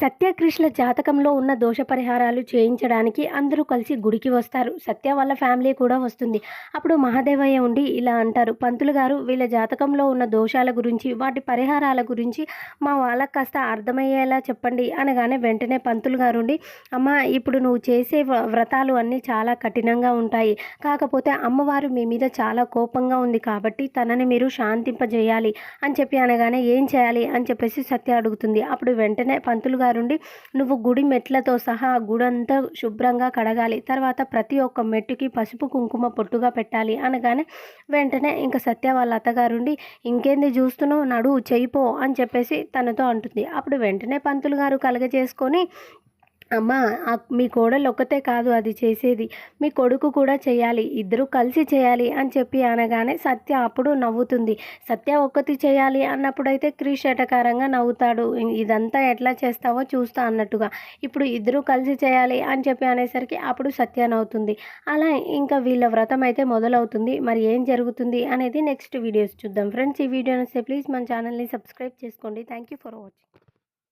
సత్యకృష్ణ జాతకంలో ఉన్న దోష పరిహారాలు చేయించడానికి అందరూ కలిసి గుడికి వస్తారు. సత్య వాళ్ళ ఫ్యామిలీ కూడా వస్తుంది. అప్పుడు మహాదేవయ్య ఉండి ఇలా అంటారు. పంతులు గారు వీళ్ళ జాతకంలో ఉన్న దోషాల గురించి వాటి పరిహారాల గురించి మా వాళ్ళకి కాస్త అర్థమయ్యేలా చెప్పండి అనగానే వెంటనే పంతులు గారు ఉండి అమ్మ ఇప్పుడు నువ్వు చేసే వ్ర- వ్రతాలు అన్నీ చాలా కఠినంగా ఉంటాయి. కాకపోతే అమ్మవారు మీ మీద చాలా కోపంగా ఉంది కాబట్టి తనని మీరు శాంతింపజేయాలి అని చెప్పి అనగానే ఏం చేయాలి? అని చెప్పేసి సత్య అడుగుతుంది. అప్పుడు వెంటనే పంతులు గారుండి నువ్వు గుడి మెట్లతో సహా గుడంతా శుభ్రంగా కడగాలి. తర్వాత ప్రతి ఒక్క మెట్టుకి పసుపు కుంకుమ పొట్టుగా పెట్టాలి అనగానే వెంటనే ఇంకా సత్య వాళ్ళ అత్తగారుండి ఇంకేంది చూస్తున్నావు నడు చేయిపో అని చెప్పేసి తనతో అంటుంది. అప్పుడు వెంటనే పంతులు గారు కలగజేసుకొని అమ్మ మీ కోడలు ఒక్కతే కాదు అది చేసేది. మీ కొడుకు కూడా చేయాలి ఇద్దరు కలిసి చేయాలి అని చెప్పి అనగానే సత్య అప్పుడు నవ్వుతుంది. సత్య ఒక్కతి చేయాలి అన్నప్పుడైతే క్రిష్ ఎటకారంగా నవ్వుతాడు. ఇదంతా ఎట్లా చేస్తావో చూస్తా అన్నట్టుగా. ఇప్పుడు ఇద్దరు కలిసి చేయాలి అని చెప్పి అనేసరికి అప్పుడు సత్య నవ్వుతుంది. అలా ఇంకా వీళ్ళ వ్రతం అయితే మొదలవుతుంది. మరి ఏం జరుగుతుంది అనేది నెక్స్ట్ వీడియోస్ చూద్దాం. ఫ్రెండ్స్ ఈ వీడియో నచ్చితే ప్లీజ్ మన ఛానల్ని సబ్స్క్రైబ్ చేసుకోండి. Thank you for watching.